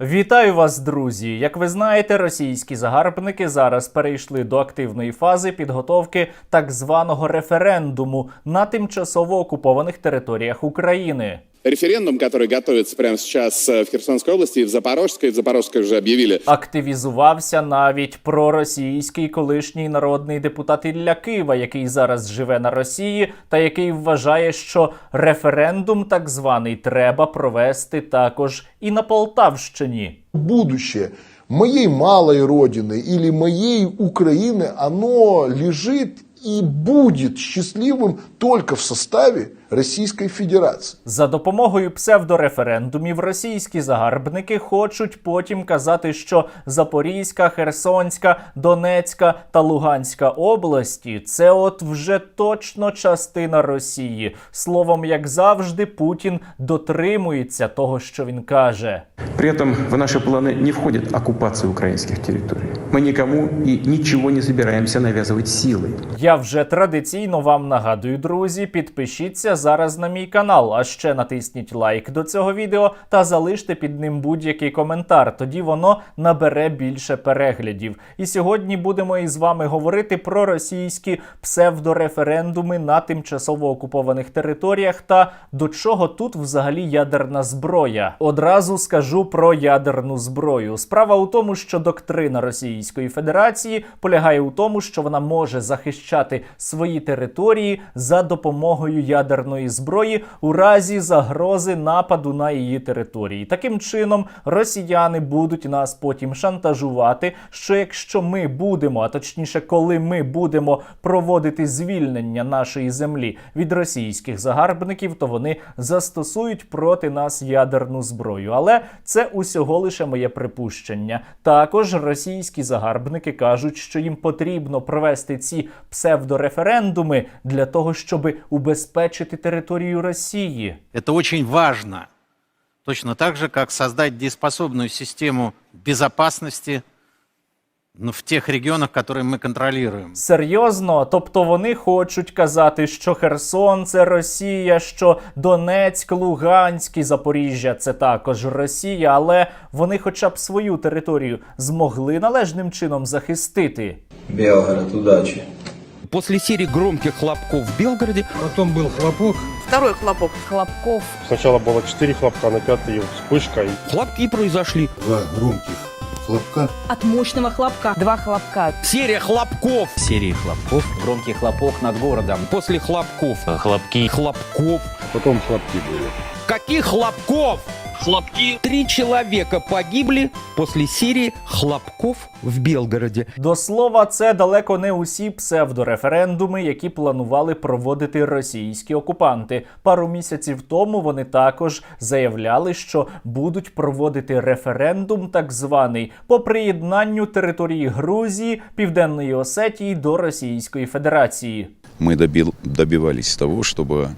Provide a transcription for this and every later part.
Вітаю вас, друзі! Як ви знаєте, російські загарбники зараз перейшли до активної фази підготовки так званого референдуму на тимчасово окупованих територіях України. Референдум, который готовится прямо сейчас э, в Херсонской области и в Запорожской, в Запорожской уже объявили, Активізувався навіть проросійський колишній народний депутат Ілля Кива, який зараз живе на Росії, та який вважає, що референдум так званий треба провести також і на Полтавщині. будущее моей малой родины или моей Украины, оно лежит и будет счастливым только в составе Российской Федерации. За допомогою псевдореферендумів російські загарбники хочуть потім казати, що Запорізька, Херсонська, Донецька та Луганська області це от вже точно частина Росії. Словом, як завжди, Путін дотримується того, що він каже. При этом в наши планы не входит оккупация украинских территорий. Мы никому и ничего не собираемся навязывать силой. Я вже традиційно вам нагадую, друзі, підпишіться зараз на мій канал, а ще натисніть лайк до цього відео та залиште під ним будь-який коментар. Тоді воно набере більше переглядів. І сьогодні будемо із вами говорити про російські псевдореферендуми на тимчасово окупованих територіях та до чого тут взагалі ядерна зброя. Одразу скажу про ядерну зброю. Справа у тому, що доктрина Російської Федерації полягає у тому, що вона може захищати свої території за допомогою ядерної зброї у разі загрози нападу на її території. Таким чином, росіяни будуть нас потім шантажувати, що якщо ми будемо, а точніше, коли ми будемо проводити звільнення нашої землі від російських загарбників, то вони застосують проти нас ядерну зброю. Але це усього лише моє припущення. Також російські загарбники кажуть, що їм потрібно провести ці псевдореферендуми для того, щоб убезпечити територію Росії. Это очень важно. Точно так же, как создать дееспособную систему безопасности ну, в тех регионах, которые мы контролируем. Серйозно, тобто вони хочуть казати, що Херсон це Росія, що Донецьк, Луганськ і Запоріжжя це також Росія, але вони, хоча б свою територію, змогли належним чином захистити. Белгород, удачи. После серии громких хлопков в Белгороде Потом был хлопок. Второй хлопок. Хлопков. Сначала было 4 хлопка, на пятый вспышка. хлопки произошли. Два громких хлопка. От мощного хлопка. Два хлопка. Серия хлопков. серии хлопков. Громкий хлопок над городом. После хлопков. Хлопки. Хлопков. потом хлопки были. Каких хлопков? Хлопки. Три человека погибли после серии хлопков в Белгороде. До слова, це далеко не усі псевдореферендуми, які планували проводити російські окупанти. Пару місяців тому вони також заявляли, що будуть проводити референдум, так званий, по приєднанню території Грузії, Південної Осетії до Російської Федерації. мы добил- добивались того, чтобы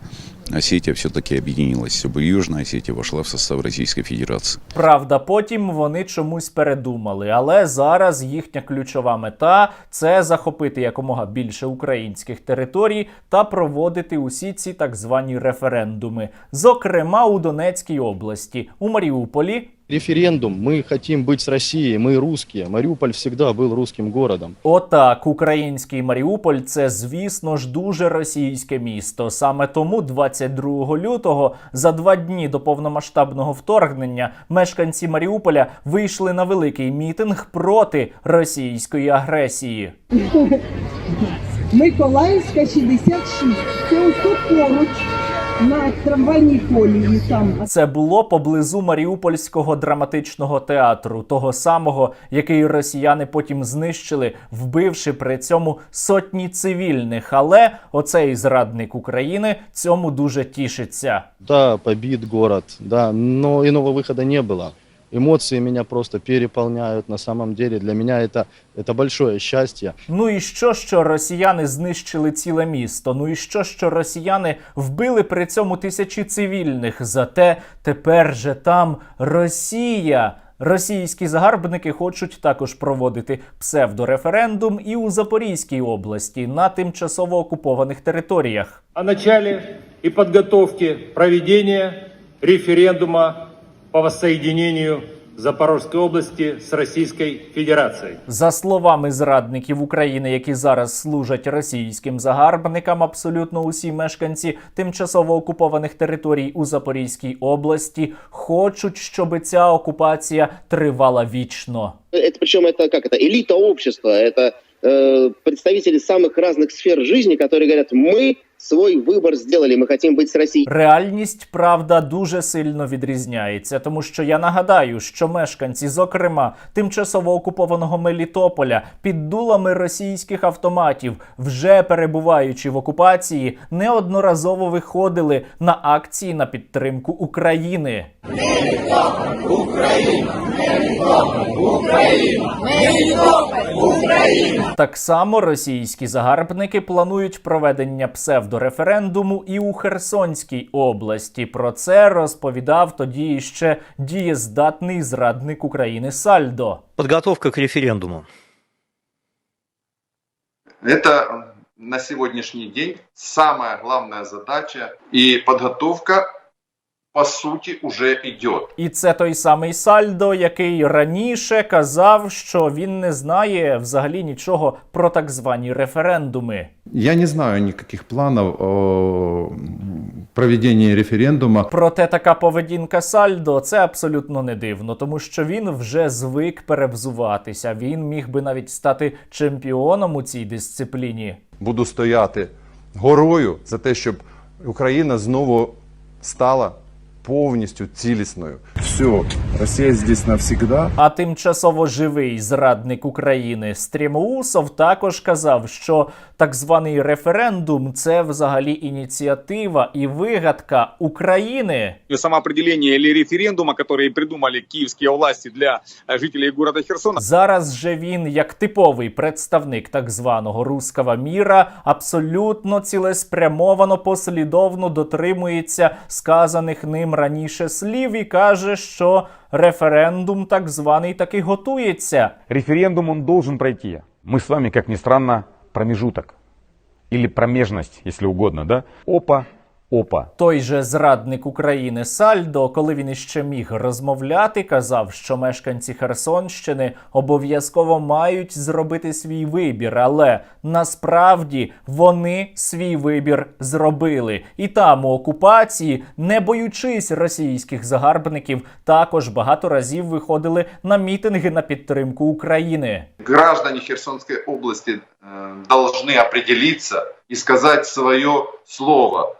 Осетия все-таки объединилась, бо Южна Осетія вошла в состав Російської Федерації. Правда, потім вони чомусь передумали, але зараз їхня ключова мета це захопити якомога більше українських територій та проводити усі ці так звані референдуми, зокрема у Донецькій області, у Маріуполі. Референдум. Мы хотим быть с Россией, мы русские. Мариуполь всегда был русским городом. Отак, український Маріуполь це, звісно ж, дуже російське місто. Саме тому 22 лютого, за два дні до повномасштабного вторгнення, мешканці Маріуполя вийшли на великий мітинг проти російської агресії. Миколаївська 66. Це ось тут поруч на трамвайній колії там. Це було поблизу Маріупольського драматичного театру, того самого, який росіяни потім знищили, вбивши при цьому сотні цивільних. Але оцей зрадник України цьому дуже тішиться. Да, побит город, да, но иного виходу не было. Эмоции меня просто переполняют. На самом деле для меня это, это большое счастье. Ну і що, що росіяни знищили ціле місто? Ну і що, що росіяни вбили при цьому тисячі цивільних? Зате тепер же там Росія. Російські загарбники хочуть також проводити псевдореферендум і у Запорізькій області на тимчасово окупованих територіях. О начале и подготовке проведения референдума по воссоединению Запорожской области с Российской Федерацией. За словами зрадників України, які зараз служать російським загарбникам, абсолютно усі мешканці тимчасово окупованих територій у Запорізькій області хочуть, щоб ця окупація тривала вічно. Это причем это как это элита общества, это э, представители самых разных сфер жизни, которые говорят, мы свой выбор сделали, мы хотим быть с Россией. Реальність, правда, дуже сильно відрізняється, тому що я нагадаю, що мешканці, зокрема тимчасово окупованого Мелітополя, під дулами російських автоматів, вже перебуваючи в окупації, неодноразово виходили на акції на підтримку України. Так само російські загарбники планують проведення псевдореферендуму і у Херсонській області. Про це розповідав тоді ще дієздатний зрадник України Сальдо. Подготовка к референдуму. Это на сегодняшний день самая главная задача, и подготовка, по сути, уже идет. І це той самий Сальдо, який раніше казав, що він не знає взагалі нічого про так звані референдуми. Я не знаю никаких планов о проведении референдума. Проте така поведінка Сальдо це абсолютно не дивно, тому що він вже звик перевзуватися. Він міг би навіть стати чемпіоном у цій дисципліні. Буду стояти горою за те, щоб Україна знову стала повністю цілісною. Все, Росія здесь навсегда. А тимчасово живий зрадник України Стрімоусов також казав, що так званий референдум це взагалі ініціатива і вигадка України. Самоопределение или референдума, которые придумали киевские власти для э, жителей города Херсона, Зараз же він, як типовий представник так званого руского міра, абсолютно цілеспрямовано послідовно дотримується сказаних ним раніше слів і каже, що референдум так званий таки готується. Референдум он должен пройти. Мы с вами, как ни странно, промежуток. Или промежность, если угодно, да? Опа, опа. Той же зрадник України Сальдо, коли він іще міг розмовляти, казав, що мешканці Херсонщини обов'язково мають зробити свій вибір, але насправді вони свій вибір зробили. І там у окупації, не боючись російських загарбників, також багато разів виходили на мітинги на підтримку України. граждане Херсонской области э, должны определиться и сказать свое слово.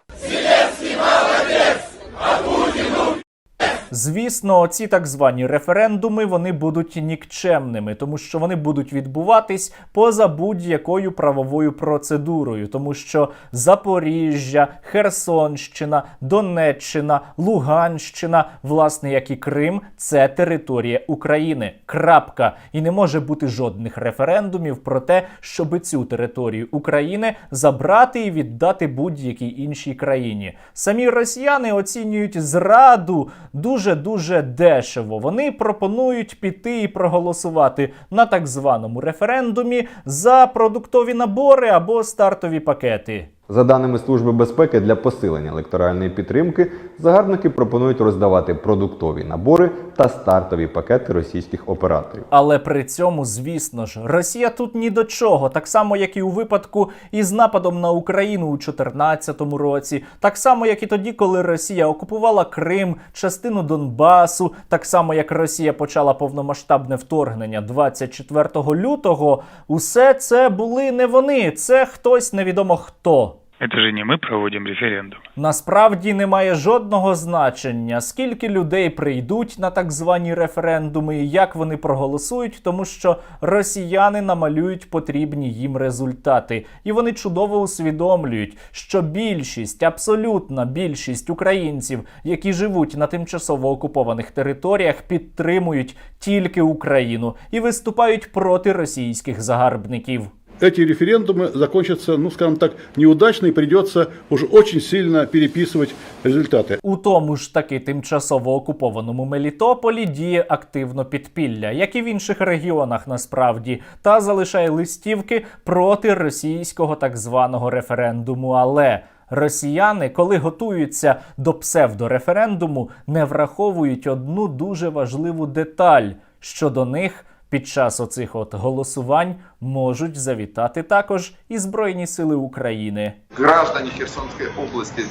Звісно, ці так звані референдуми вони будуть нікчемними, тому що вони будуть відбуватись поза будь-якою правовою процедурою, тому що Запоріжжя, Херсонщина, Донеччина, Луганщина, власне, як і Крим, це територія України. Крапка. І не може бути жодних референдумів про те, щоб цю територію України забрати і віддати будь-якій іншій країні. Самі росіяни оцінюють зраду дуже дуже дешево. Вони пропонують піти і проголосувати на так званому референдумі за продуктові набори або стартові пакети. За даними Служби безпеки, для посилення електоральної підтримки загарбники пропонують роздавати продуктові набори та стартові пакети російських операторів. Але при цьому, звісно ж, Росія тут ні до чого, так само як і у випадку із нападом на Україну у 2014 році, так само як і тоді, коли Росія окупувала Крим, частину Донбасу, так само як Росія почала повномасштабне вторгнення 24 лютого. Усе це були не вони, це хтось невідомо хто. Это же не мы проводим референдум. Насправді немає жодного значення, скільки людей прийдуть на так звані референдуми і як вони проголосують, тому що росіяни намалюють потрібні їм результати, і вони чудово усвідомлюють, що більшість, абсолютна більшість українців, які живуть на тимчасово окупованих територіях, підтримують тільки Україну і виступають проти російських загарбників Эти референдумы закончатся, ну, скажем так, неудачно и придется уже очень сильно переписывать результаты. У тому ж таки тимчасово окупованому Мелітополі діє активно підпілля, як і в інших регіонах насправді, та залишає листівки проти російського так званого референдуму. Але Росіяни, коли готуються до псевдореферендуму, не враховують одну дуже важливу деталь, що до них під час оцих от голосувань можуть завітати також і Збройні Сили України. Граждані Херсонської області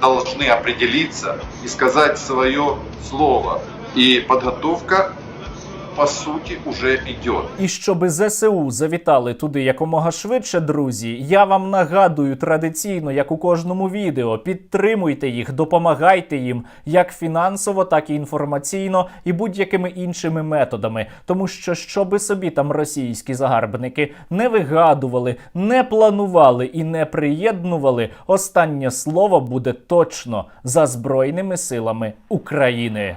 повинні должны і сказати своє слово. І подготовка, по сути, уже идет. І щоби ЗСУ завітали туди якомога швидше, друзі. Я вам нагадую традиційно, як у кожному відео, підтримуйте їх, допомагайте їм як фінансово, так і інформаційно, і будь-якими іншими методами. Тому що щоби собі там російські загарбники не вигадували, не планували і не приєднували, останнє слово буде точно за збройними силами України.